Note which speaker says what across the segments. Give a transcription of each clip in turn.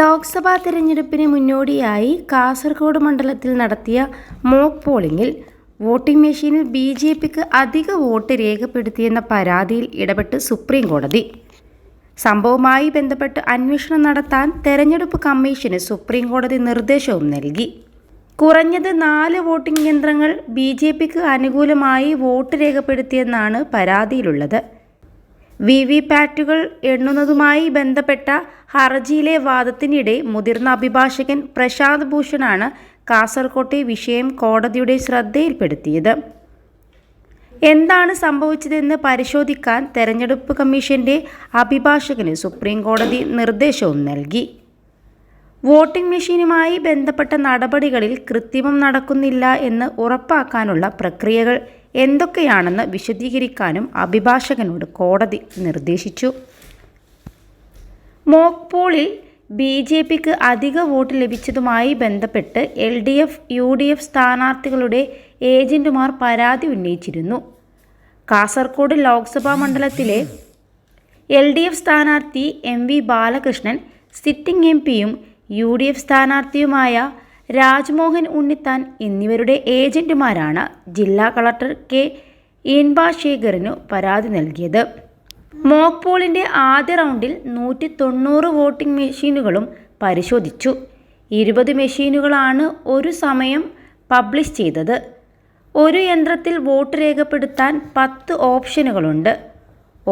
Speaker 1: ലോക്സഭാ തിരഞ്ഞെടുപ്പിന് മുന്നോടിയായി കാസർഗോഡ് മണ്ഡലത്തിൽ നടത്തിയ മോക്ക് പോളിംഗിൽ വോട്ടിംഗ് മെഷീനിൽ ബി ജെ പിക്ക് അധിക വോട്ട് രേഖപ്പെടുത്തിയെന്ന പരാതിയിൽ ഇടപെട്ട് സുപ്രീം കോടതി സംഭവവുമായി ബന്ധപ്പെട്ട് അന്വേഷണം നടത്താൻ തെരഞ്ഞെടുപ്പ് കമ്മീഷന് സുപ്രീം കോടതി നിർദ്ദേശവും നൽകി കുറഞ്ഞത് നാല് വോട്ടിംഗ് യന്ത്രങ്ങൾ ബി ജെ പിക്ക് അനുകൂലമായി വോട്ട് രേഖപ്പെടുത്തിയെന്നാണ് പരാതിയിലുള്ളത് വി വി പാറ്റുകൾ എണ്ണുന്നതുമായി ബന്ധപ്പെട്ട ഹർജിയിലെ വാദത്തിനിടെ മുതിർന്ന അഭിഭാഷകൻ പ്രശാന്ത് ഭൂഷണാണ് കാസർകോട്ടെ വിഷയം കോടതിയുടെ ശ്രദ്ധയിൽപ്പെടുത്തിയത് എന്താണ് സംഭവിച്ചതെന്ന് പരിശോധിക്കാൻ തെരഞ്ഞെടുപ്പ് കമ്മീഷന്റെ അഭിഭാഷകന് സുപ്രീം കോടതി നിർദ്ദേശവും നൽകി വോട്ടിംഗ് മെഷീനുമായി ബന്ധപ്പെട്ട നടപടികളിൽ കൃത്രിമം നടക്കുന്നില്ല എന്ന് ഉറപ്പാക്കാനുള്ള പ്രക്രിയകൾ എന്തൊക്കെയാണെന്ന് വിശദീകരിക്കാനും അഭിഭാഷകനോട് കോടതി നിർദ്ദേശിച്ചു മോക്ക് പോളിൽ ബി ജെ പിക്ക് അധിക വോട്ട് ലഭിച്ചതുമായി ബന്ധപ്പെട്ട് L D F U D F സ്ഥാനാർത്ഥികളുടെ ഏജന്റുമാർ പരാതി ഉന്നയിച്ചിരുന്നു കാസർഗോഡ് ലോക്സഭാ മണ്ഡലത്തിലെ എൽ ഡി എഫ് സ്ഥാനാർത്ഥി M V Balakrishnan sitting M പിയും യു ഡി എഫ് സ്ഥാനാർത്ഥിയുമായ രാജ്മോഹൻ ഉണ്ണിത്താൻ എന്നിവരുടെ ഏജന്റുമാരാണ് ജില്ലാ കളക്ടർ കെ ഇൻബാശേഖറിനു പരാതി നൽകിയത് മോക്ക് പോളിൻ്റെ ആദ്യ റൗണ്ടിൽ നൂറ്റി തൊണ്ണൂറ് വോട്ടിംഗ് മെഷീനുകളും പരിശോധിച്ചു ഇരുപത് മെഷീനുകളാണ് ഒരു സമയം പബ്ലിഷ് ചെയ്തത് ഒരു യന്ത്രത്തിൽ വോട്ട് രേഖപ്പെടുത്താൻ പത്ത് ഓപ്ഷനുകളുണ്ട്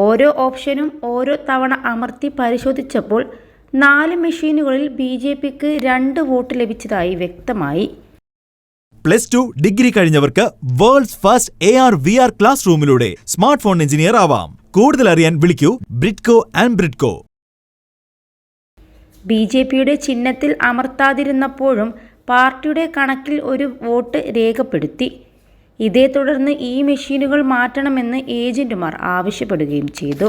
Speaker 1: ഓരോ ഓപ്ഷനും ഓരോ തവണ അമർത്തി പരിശോധിച്ചപ്പോൾ നാല് മെഷീനുകളിൽ ബി ജെ പിക്ക് രണ്ട് വോട്ട് ലഭിച്ചതായി വ്യക്തമായി
Speaker 2: പ്ലസ് ടു ഡിഗ്രി കഴിഞ്ഞവർക്ക് world's first A R V R class റൂമിലൂടെ സ്മാർട്ട് ഫോൺ എഞ്ചിനീയർ ആവാം കൂടുതൽ അറിയാൻ വിളിക്കൂ Bridco and Bridco
Speaker 1: B J പിയുടെ ചിഹ്നത്തിൽ അമർത്താതിരുന്നപ്പോഴും പാർട്ടിയുടെ കണക്കിൽ ഒരു വോട്ട് രേഖപ്പെടുത്തി ഇതേ തുടർന്ന് ഈ മെഷീനുകൾ മാറ്റണമെന്ന് ഏജന്റുമാർ ആവശ്യപ്പെടുകയും ചെയ്തു